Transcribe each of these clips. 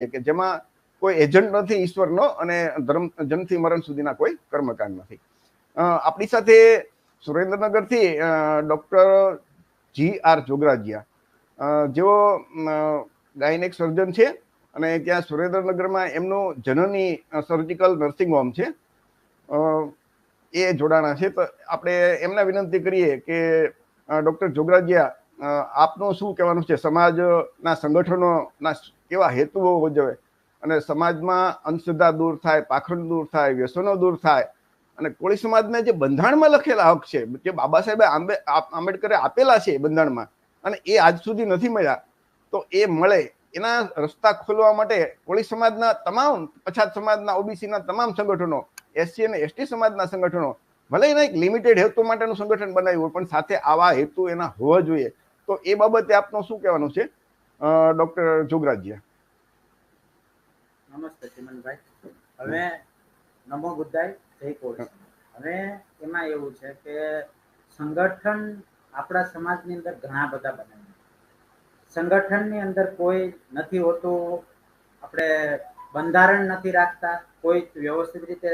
કે જેમાં કોઈ એજન્ટ નથી, ઈશ્વરનો અને ધર્મ જન્મથી મરણ સુધીના કોઈ કર્મકાંડ નથી. આપણી સાથે સુરેન્દ્રનગરથી ડૉક્ટર જી આર જોગરાજીયા. જેઓ ગાયનેક સર્જન છે અને ત્યાં સુરેન્દ્રનગરમાં એમનું જનની સર્જિકલ નર્સિંગ હોમ છે. એ જોડાણા છે. તો આપણે એમને વિનંતી કરીએ કે ડૉક્ટર જોગરાજીયા આપનું શું કહેવાનું છે? સમાજના સંગઠનોના કેવા હેતુઓ ઉજવે? અને સમાજમાં અંધશ્રદ્ધા દૂર થાય, પાખંડ દૂર થાય, વ્યસનો દૂર થાય અને કોળી સમાજને જે બંધારણમાં લખેલા હક છે, જે બાબા સાહેબે આંબેડકરે આપેલા છે બંધારણમાં અને એ આજ સુધી નથી મળ્યા, તો એ મળે એના રસ્તા ખોલવા માટે કોળી સમાજના તમામ, પછાત સમાજના, ઓબીસીના તમામ સંગઠનો, એસસી અને એસટી સમાજના સંગઠનો, ભલે એના એક લિમિટેડ હેતુ માટેનું સંગઠન બનાવ્યું પણ સાથે આવા હેતુ એના હોવા જોઈએ. તો એ બાબતે આપનો શું કહેવાનું છે? ડોક્ટર જોગરાજીયા નમસ્તે હવે નમો હવે એમાં એવું છે કે સંગઠન આપણા સમાજની અંદર ઘણા બધા બને સંગઠનની અંદર કોઈ નથી હોતું, આપણે બંધારણ નથી રાખતા, કોઈ વ્યવસ્થિત રીતે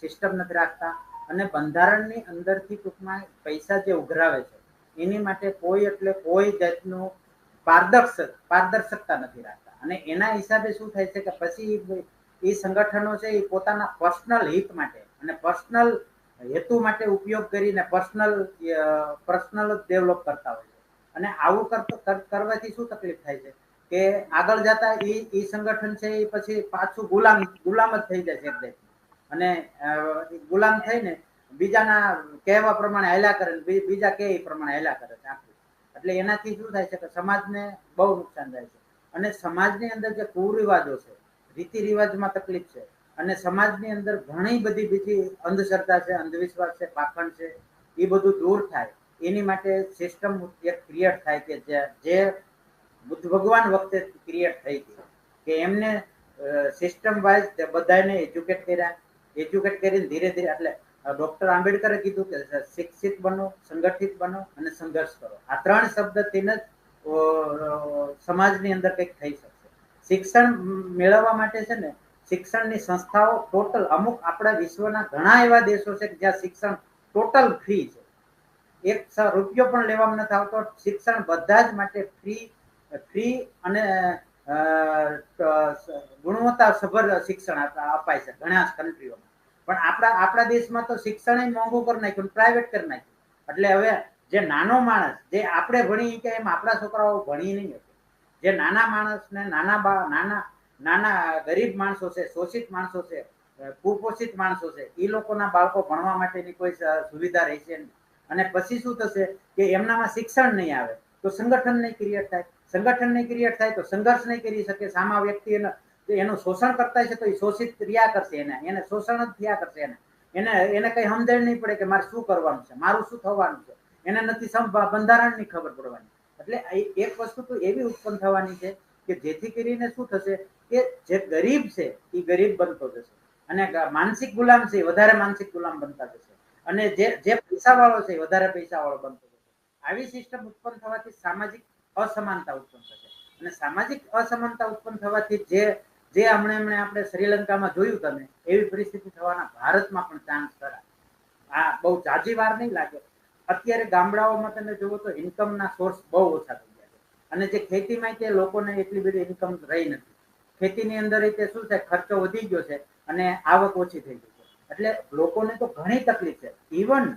સિસ્ટમ નથી રાખતા, અને બંધારણની અંદરથી ટૂંકમાં પૈસા જે ઉઘરાવે છે એની માટે કોઈ એટલે કોઈ જાતનું પારદર્શક, પારદર્શકતા નથી રાખતા. અને એના હિસાબે શું થાય છે કે પછી એ સંગઠનો છે એ પોતાના પર્સનલ હિત માટે અને પર્સનલ હેતુ માટે ઉપયોગ કરીને પર્સનલ પર્સનલ ડેવલપ કરતા હોય છે. અને આવું કરતો કરવાથી શું તકલીફ થાય છે? કે આગળ જતા એ એ સંગઠન છે એ પછી પાછું ગુલામ ગુલામ જ થઈ જાય છે અને ગુલામ થઈને બીજાના કહેવા પ્રમાણે હેલા કરે બીજા કે એ પ્રમાણે હેલા કરે છે આખું એટલે એનાથી શું થાય છે કે સમાજને બહુ નુકસાન થાય છે. અને સમાજની અંદર જે કુરિવાજો છે રીતિ રિવાજમાં તકલીફ છે, અને સમાજની અંદર ઘણી બધી બીજી અંધશ્રદ્ધા છે, અંધવિશ્વાસ છે, પાખંડ છે, એ બધું દૂર થાય. એની માટે સિસ્ટમ એક ક્રિએટ થાય કે જે બુદ્ધ ભગવાન વખતે ક્રિએટ થઈ હતી કે એમને સિસ્ટમ વાઇઝ બધાને એજ્યુકેટ કર્યા. એજ્યુકેટ કરીને ધીરે ધીરે એટલે ડોક્ટર આંબેડકરે કીધું કે શિક્ષિત બનો, સંગઠિત બનો અને સંઘર્ષ કરો. આ ત્રણ શબ્દથી જ સમાજની અંદર કંઈક થઈ શકશે. શિક્ષણ મેળવવા માટે છે ને, શિક્ષણની સંસ્થાઓ ટોટલ અમુક આપણા વિશ્વના ઘણા એવા દેશો છે કે જ્યાં શિક્ષણ ટોટલ ફ્રી છે. એક રૂપિયો પણ લેવામાં નથી આવતો. શિક્ષણ બધા જ માટે ફ્રી ફ્રી અને ગુણવત્તા સભર શિક્ષણ અપાય છે ઘણા કન્ટ્રીઓમાં પણ આપણા આપણા દેશમાં તો શિક્ષણ મોંઘું કરી નાખ્યું પ્રાઇવેટ કરી નાખ્યું. એટલે હવે જે નાનો માણસ, જે આપણે ભણી કે એમ આપણા છોકરાઓ ભણી નહીં શકે. જે નાના માણસને નાના બા, નાના નાના ગરીબ માણસો છે, શોષિત માણસો છે કુપોષિત માણસો છે એ લોકોના બાળકો ભણવા માટેની કોઈ સુવિધા રહેશે નહીં. અને પછી શું થશે કે એમનામાં શિક્ષણ નહીં આવે, તો સંગઠન નહીં ક્રિએટ થાય. સંગઠન નહીં ક્રિએટ થાય તો સંઘર્ષ નહીં કરી શકે. સામા વ્યક્તિ એને શોષણ કરતા છે તો એ શોષિત ક્રિયા કરશે એને. એને શોષણ જ થયા કરશે એને. એને એને કઈ સમજણ નહીં પડે કે મારે શું કરવાનું છે, મારું શું થવાનું છે. એને નથી બંધારણની ખબર પડવાની. એટલે એક વસ્તુ તો એવી ઉત્પન્ન થવાની છે કે જેથી કરીને શું થશે કે જે ગરીબ છે, એ ગરીબ બનતો જશે. અને માનસિક ગુલામ છે વધારે માનસિક ગુલામ બનતા જશે. અને જે જે પૈસા વાળો છે વધારે પૈસા વાળો બનતો જશે. આવી સિસ્ટમ ઉત્પન્ન થવાથી સામાજિક અસમાનતા ઉત્પન્ન થશે. અને સામાજિક અસમાનતા ઉત્પન્ન થવાથી જે જે હમણે હમણે આપણે શ્રીલંકામાં જોયું તમે, એવી પરિસ્થિતિ થવાના ભારતમાં પણ ચાન્સ ખરા. આ બહુ જાજી વાર નહીં લાગે. અત્યારે ગામડાઓમાં તમે જુઓ તો ઇન્કમના સોર્સ બહુ ઓછા થઈ ગયા છે. અને જે ખેતીમાં તે લોકોને એટલી બધી ઇન્કમ રહી નથી. ખેતીની અંદર તે શું છે? ખર્ચો વધી ગયો છે અને આવક ઓછી થઈ ગઈ છે. એટલે લોકોને તો ઘણી તકલીફ છે. ઇવન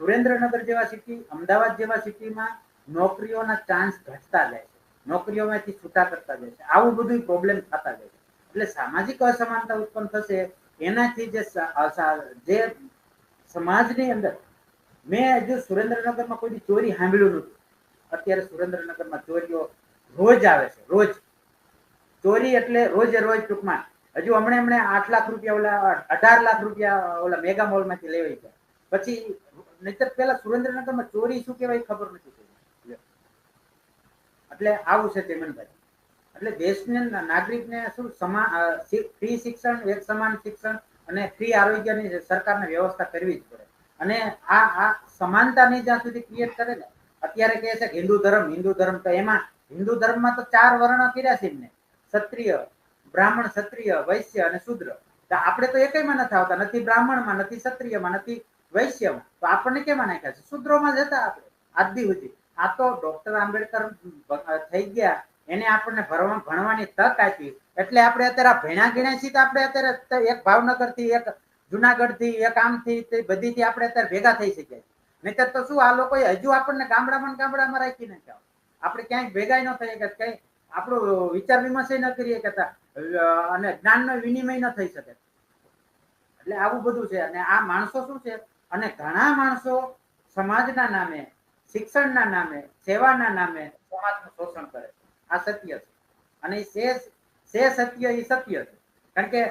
સુરેન્દ્રનગર જેવા સિટી અમદાવાદ જેવા સિટીમાં નોકરીઓના ચાન્સ ઘટતા જાય નોકરીઓમાંથી છૂટા કરતા જાય છે. આવું બધું પ્રોબ્લેમ થતા જાય છે. એટલે સામાજિક અસમાનતા ઉત્પન્ન થશે, એનાથી જે જે સમાજની અંદર મેં હજુ સુરેન્દ્રનગરમાં કોઈ ચોરી સાંભળ્યું નથી. અત્યારે સુરેન્દ્રનગરમાં ચોરીઓ રોજ આવે છે, રોજ. ચોરી એટલે રોજે રોજ ટૂંકમાં. હજુ હમણે હમણે આઠ લાખ રૂપિયા ઓલા, અઢાર લાખ રૂપિયા ઓલા મેગા મોલમાંથી લેવાઈ ગયા. પછી, નહીતર પેલા સુરેન્દ્રનગરમાં ચોરી શું કહેવાય ખબર નથી એટલે આવું છે ચેમનભાઈ એટલે દેશને, નાગરિકને શું સમાન ફ્રી શિક્ષણ, એક સમાન શિક્ષણ અને ફ્રી આરોગ્યની સરકારને વ્યવસ્થા કરવી જ પડે. અને આ આ સમાનતાની જ્યાં સુધી ક્રિએટ કરે ને, અત્યારે કહે છે હિન્દુ ધર્મ હિન્દુ ધર્મ તો એમાં હિન્દુ ધર્મમાં તો ચાર વર્ણ કર્યા છે એમને. ક્ષત્રિય, બ્રાહ્મણ, ક્ષત્રિય, વૈશ્ય અને શુદ્ર. તો આપણે તો એકમાં નથી આવતા, નથી બ્રાહ્મણમાં, નથી ક્ષત્રિયમાં, નથી વૈશ્યમાં. તો આપણને કેમાં નાખ્યા છે? શુદ્રોમાં જતા આપણે, આજ સુધી. આ તો ડોક્ટર આંબેડકર થઈ ગયા. એને આપણને ભણવા ભણવાની તક આપી. એટલે આપણે અત્યારે ભેણા ગીણા છીએ તો આપણે અત્યારે એક ભાવનગરથી એક જુનાગઢથી એક આમથી બધી થી આપણે અત્યારે ભેગા થઈ શકીએ નહીતર તો શું આ લોકો હજુ આપણને ગામડામાં ગામડામાં રાખી નાખ્યા આપણે ક્યાંય ભેગા ન થઈ કે કઈ આપણું વિચાર વિમર્શ ન કરીએ કે અને જ્ઞાનનો વિનિમય ન થઈ શકે. એટલે આવું બધું છે. અને આ માણસો શું છે? અને ઘણા માણસો સમાજના નામે શિક્ષણના નામે, સેવાના નામે સમાજનું શોષણ કરે છે. આ સત્ય છે. અને સે સત્ય એ સત્ય છે. કારણ કે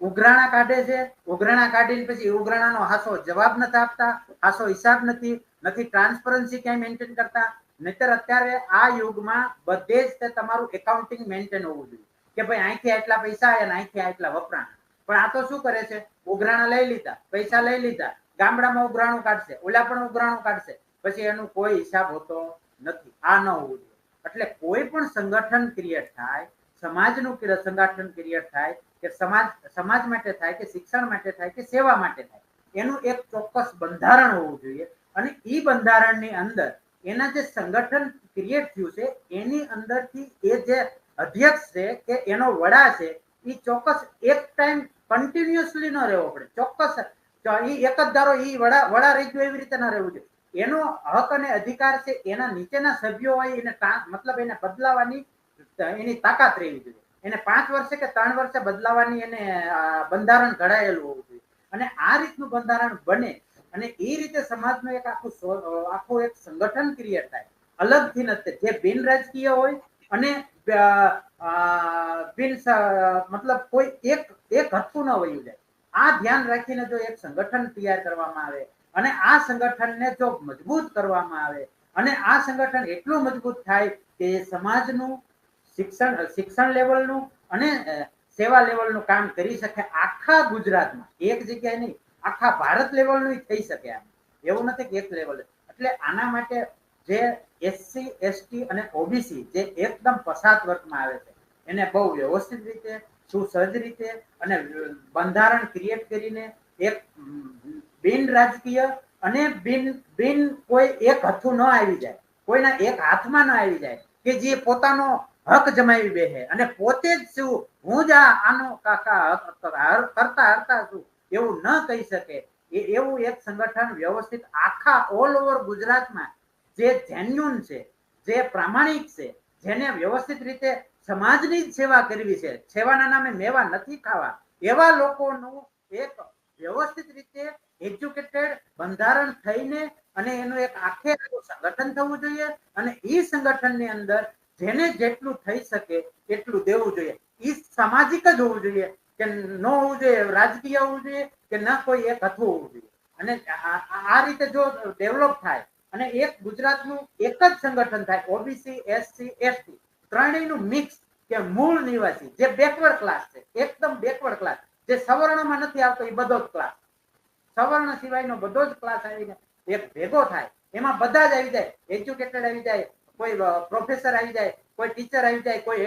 ઉઘરાણા કાઢે છે, ઉઘરાણા કાઢીને પછી ઉઘરાણાનો હાસો જવાબ નથી આપતા, હાસો હિસાબ નથી નથી ટ્રાન્સપરન્સી ક્યાંય મેન્ટેન કરતા. નહીતર અત્યારે આ યુગમાં બધે જ તે તમારું એકાઉન્ટિંગ મેન્ટેન હોવું જોઈએ. કે ભાઈ અહીંથી આટલા પૈસા આવ્યા અહીંથી આટલા વપરાણા. પણ આ તો શું કરે છે? ઉઘરાણા લઈ લીધા, પૈસા લઈ લીધા. ગામડામાં ઉઘરાણું કાઢશે, ઓલા પણ ઉઘરાણું કાઢશે. પછી એનું કોઈ હિસાબ હોતો નથી. આ ન હોવું જોઈએ. એટલે કોઈ પણ સંગઠન ક્રિએટ થાય, સમાજનું સંગઠન ક્રિએટ થાય, કે સમાજ સમાજ માટે થાય, કે શિક્ષણ માટે થાય, કે સેવા માટે થાય, એનું એક ચોક્કસ બંધારણ હોવું જોઈએ. અને એ બંધારણની અંદર એના જે સંગઠન ક્રિએટ થયું છે, એની અંદરથી એ જે અધ્યક્ષ છે કે એનો વડા છે એ ચોક્કસ એક ટાઈમ કન્ટિન્યુઅસલી ન રહેવો પડે. ચોક્કસ એ એક જ ધારો એ વડા વડા રહી ગયો એવી રીતે ન રહેવું જોઈએ. એનો હક અને અધિકાર છે, એના નીચેના સભ્યો હોય, એને મતલબ એને બદલાવાની, એની તાકાત રહેવી જોઈએ. એને પાંચ વર્ષે કે ત્રણ વર્ષે બદલાવાની એને બંધારણ ઘડાયેલું હોવું જોઈએ. અને આ રીતનું બંધારણ બને અને એ રીતે સમાજનું એક આખું આખું એક સંગઠન ક્રિએટ થાય. અલગથી નથી. જે બિન રાજકીય હોય અને બિન મતલબ કોઈ એક એક હતું ન વયું જાય. આ ધ્યાન રાખીને જો એક સંગઠન તૈયાર કરવામાં આવે અને આ સંગઠનને જો મજબૂત કરવામાં આવે અને આ સંગઠન એટલું મજબૂત થાય કે સમાજનું શિક્ષણ શિક્ષણ લેવલનું અને સેવા લેવલનું કામ કરી શકે આખા ગુજરાતમાં. એક જગ્યાએ નહીં, આખા ભારત લેવલનું થઈ શકે આમ. એવું નથી કે એક લેવલ. એટલે આના માટે જે એસસી, એસટી અને ઓબીસી જે એકદમ પછાત વર્ગમાં આવે છે, એને બહુ વ્યવસ્થિત રીતે, સુસજ્જ રીતે અને બંધારણ ક્રિએટ કરીને એક બિન રાજકીય અને બિન બિન કોઈ એક હથું ન આવી જાય, કોઈના એક હાથમાં ન આવી જાય કે જે પોતાનો હક જમાવી બેહે અને પોતે જ શું, હું જ આનો કાકા કરતા હરતા છું, એવું ન કહી શકે. એવું એક સંગઠન વ્યવસ્થિત આખા ઓલ ઓવર ગુજરાતમાં જે જેન્યુન છે, જે પ્રામાણિક છે, જેને વ્યવસ્થિત રીતે સમાજની જ સેવા કરવી છે. સેવાના નામે મેવા નથી ખાવા. એવા લોકોનું એક વ્યવસ્થિત રીતે એજ્યુકેટેડ બંધારણ થઈને અને એનું એક આખે સંગઠન થવું જોઈએ અને એ સંગઠનની અંદર જેને જેટલું થઈ શકે એટલું દેવું જોઈએ. એ સામાજિક જ હોવું જોઈએ કે ન હોવું જોઈએ, રાજકીય હોવું જોઈએ કે ન કોઈ એક હતું હોવું જોઈએ. અને આ રીતે જો ડેવલપ થાય અને એક ગુજરાતનું એક જ સંગઠન થાય ઓબીસી એસસી એસટી ત્રણેયનું મિક્સ કે મૂળ નિવાસી, જે બેકવર્ડ ક્લાસ છે, એકદમ બેકવર્ડ ક્લાસ જે સવર્ણમાં નથી આવતો, એ બધો જ ક્લાસ સવર્ણ સિવાયનો બધો જ ક્લાસ આવીને એક ભેગો થાય. એમાં બધા જ આવી જાય. એજ્યુકેટેડ આવી જાય, કોઈ પ્રોફેસર આવી જાય, કોઈ ટીચર આવી જાય, કોઈ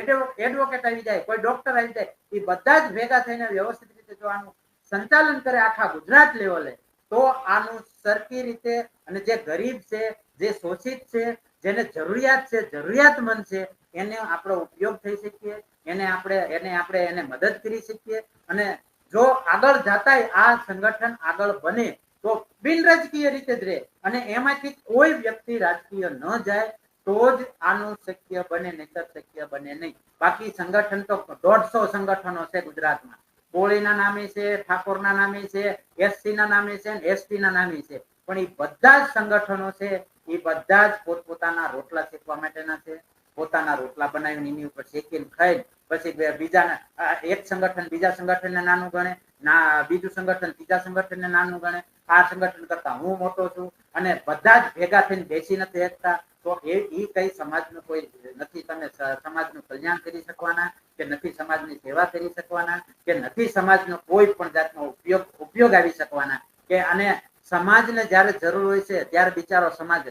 એડવોકેટ આવી જાય, કોઈ ડોક્ટર આવી જાય. એ બધા જ ભેગા થઈને વ્યવસ્થિત રીતે જો આનું સંચાલન કરે આખા ગુજરાત લેવલે, તો આનું સરખી રીતે અને જે ગરીબ છે, જે શોષિત છે, જેને જરૂરિયાત છે, જરૂરિયાતમંદ છે એને આપણો ઉપયોગ થઈ શકીએ, એને આપણે એને આપણે એને મદદ કરી શકીએ અને જો આગળ જતા આ સંગઠન આગળ બને, તો બિન રાજકીય રીતે જ રહે અને એમાંથી કોઈ વ્યક્તિ રાજકીય ન જાય, તો જ આનું શક્ય બને, નહીતર શક્ય બને નહીં. બાકી સંગઠન તો દોઢસો સંગઠનો છે ગુજરાતમાં. કોળીના નામે છે, ઠાકોરના નામે છે એસસી ના નામે છે એસટી ના નામે છે. પણ એ બધા જ સંગઠનો છે એ બધા જ પોતપોતાના રોટલા શેકવા માટેના છે. પોતાના રોટલા બનાવીને એની ઉપર શેકીને ખાઈ, પછી બીજાના એક સંગઠન બીજા સંગઠનને નાનું ગણે, ના, બીજું સંગઠન ત્રીજા સંગઠનને નાનું ગણે, આ સંગઠન કરતા હું મોટો છું અને બધા જ ભેગા થઈને બેસી નથી શકતા. તો એ એ કઈ સમાજનું કોઈ નથી, તમે સમાજનું કલ્યાણ કરી શકવાના કે નથી સમાજની સેવા કરી શકવાના કે નથી સમાજનો કોઈ પણ જાતનો ઉપયોગ ઉપયોગ આવી શકવાના કે અને સમાજને જ્યારે જરૂર હોય છે, ત્યારે બિચારો સમાજ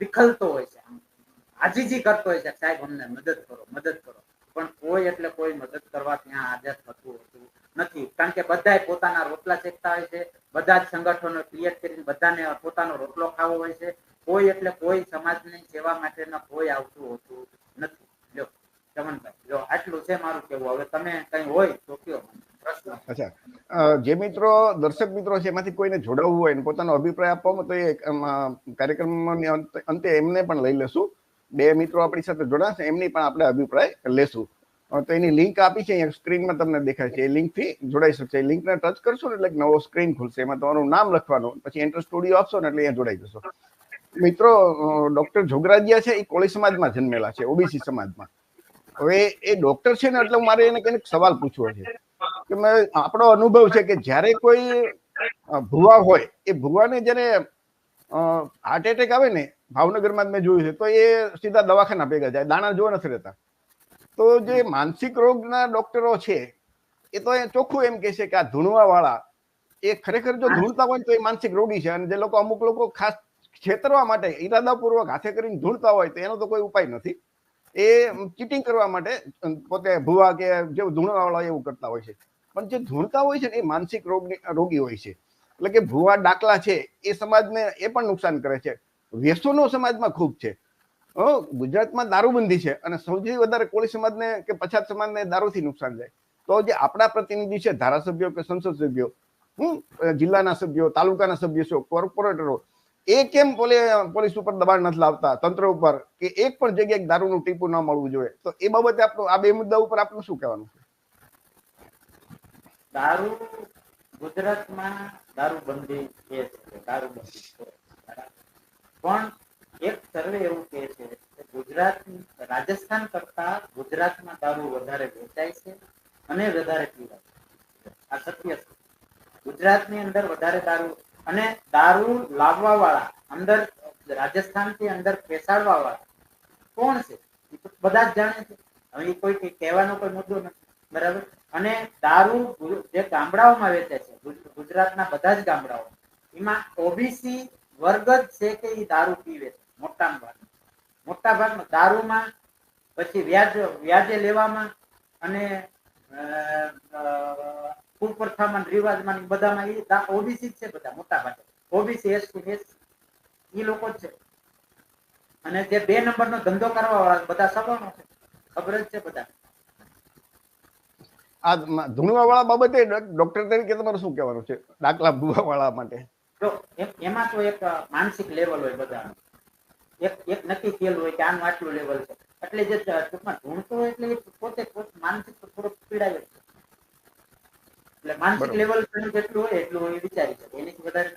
વિખલતો હોય છે. આજીજી કરતો હોય છે, સાહેબ, અમને મદદ કરો મદદ કરો. પણ કોઈ એટલે કોઈ મદદ કરવા ત્યાં હાજર થતું હોતું નથી. કારણ કે બધા પોતાના રોટલા શેકતા હોય છે, બધા જ સંગઠનો ક્રિએટ કરીને બધાને પોતાનો રોટલો ખાવો હોય છે. કોઈ એટલે કોઈ સમાજની સેવા માટેના કોઈ આવતું હોતું નથી. લ્યો, ચમનભાઈ જો આટલું છે મારું કેવું. હવે તમે કઈ હોય તો કયો અચ્છા. જે મિત્રો, દર્શક મિત્રો છે, એમાંથી કોઈને જોડાવવું હોય પોતાનો અભિપ્રાય આપવામાં તો એ કાર્યક્રમ કાર્યક્રમની અંતે એમને પણ લઈ લેશું. બે મિત્રો આપણી સાથે જોડાશે, એમની પણ આપણે અભિપ્રાય લેશું. તો એની લિંક આપી છે, અહીંયા સ્ક્રીનમાં તમને દેખાય છે. એ લિંકથી જોડાઈ શકશે. એ લિંકને ટચ કરશો ને એટલે નવો સ્ક્રીન ખુલશે. એમાં તમારું નામ લખવાનું. પછી એન્ટર સ્ટુડિયો આપશો ને એટલે અહીંયા જોડાઈ જશો. મિત્રો ડોક્ટર જોગરાજીયા છે, એ કોળી સમાજમાં જન્મેલા છે, ઓબીસી સમાજમાં. હવે એ ડોક્ટર છે ને, એટલે મારે એને કંઈક સવાલ પૂછવો છે. કે મેં, આપણો અનુભવ છે કે જ્યારે કોઈ ભુવા હોય, એ ભુવાને જ્યારે હાર્ટ એટેક આવે ને ભાવનગરમાં જ મેં જોયું છે તો એ સીધા દવાખાના ભેગા જાય દાણા જોવા નથી રહેતા. તો જે માનસિક રોગના ડોક્ટરો છે એ તો એ ચોખ્ખું એમ કે છે કે આ ધૂણવા વાળા એ ખરેખર જો ધૂણતા હોય તો એ માનસિક રોગી છે અને જે લોકો અમુક લોકો ખાસ છેતરવા માટે ઈરાદાપૂર્વક હાથે કરીને ધૂણતા હોય તો એનો તો કોઈ ઉપાય નથી. એ ચીટિંગ કરવા માટે પોતે ભુવા કે જે ધૂણવા વાળા એવું કરતા હોય છે. પણ જે ધૂણતા હોય છે ને એ માનસિક રોગની રોગી હોય છે. એટલે કે ભુવા ડાકલા છે, એ સમાજને એ પણ નુકસાન કરે છે. વ્યસનો સમાજમાં ખૂબ છે. ગુજરાતમાં દારૂબંધી છે અને સૌથી વધારે કોળી સમાજને કે પછાત સમાજને દારૂથી નુકસાન જાય. તો જે આપણા પ્રતિનિધિ છે, ધારાસભ્યો કે સંસદ સભ્યો હું જિલ્લાના સભ્યો, તાલુકાના સભ્યો કોર્પોરેટરો, એ કેમ પોલી, પોલીસ ઉપર દબાણ નથી લાવતા, તંત્ર ઉપર, કે એક પણ જગ્યાએ દારૂનું ટીપું ન મળવું જોઈએ? તો એ બાબતે આપણું, આ બે મુદ્દા ઉપર આપનું શું કહેવાનું છે? દારૂ ગુજરાતમાં દારૂબંધી છે દારૂબંધી પણ એક સર્વે એવું કહે છે કે ગુજરાત, રાજસ્થાન કરતા ગુજરાતમાં દારૂ વધારે વેચાય છે અને વધારે પીવાય. આ સત્ય છે. ગુજરાતની અંદર વધારે દારૂ અને દારૂ લાવવા વાળા અંદર રાજસ્થાનથી અંદર પેસાડવા વાળા કોણ છે? એ તો બધા જ જાણે છે. હવે કોઈ કહેવાનો કોઈ મુદ્દો નથી. બરાબર? અને દારૂ જે ગામડાઓમાં વેચે છે ગુજરાતના બધા જ ગામડાઓ. એમાં ઓબીસી વર્ગ જ છે કે એ દારૂ પીવે છે મોટા ભાગ. મોટા ભાગમાં દારૂમાં, પછી વ્યાજ, વ્યાજે લેવામાં અને કુપ્રથામાં રિવાજમાં બધામાં એ ઓબીસી છે બધા મોટા ભાગે ઓબીસી એસટી એસસી એ લોકો જ છે. અને જે બે નંબરનો ધંધો કરવા વાળા બધા સવર્ણો છે. ખબર જ છે બધા આ ધૂણવા વાળા બાબતે ડોક્ટર તરીકે તમારે શું કહેવાનું છે? દાખલા ભુવા વાળા માટે. જો એમાં તો એક માનસિક લેવલ હોય બધા એક એક નક્કી થયેલું હોય કે આનું આટલું લેવલ છે. એટલે જે ટૂંકમાં ઢૂંઢતો હોય એટલે પોતે માનસિક થોડોક પીડાય છે. એટલે માનસિક લેવલ જેટલું હોય એટલું એ વિચારી શકે. એની વધારે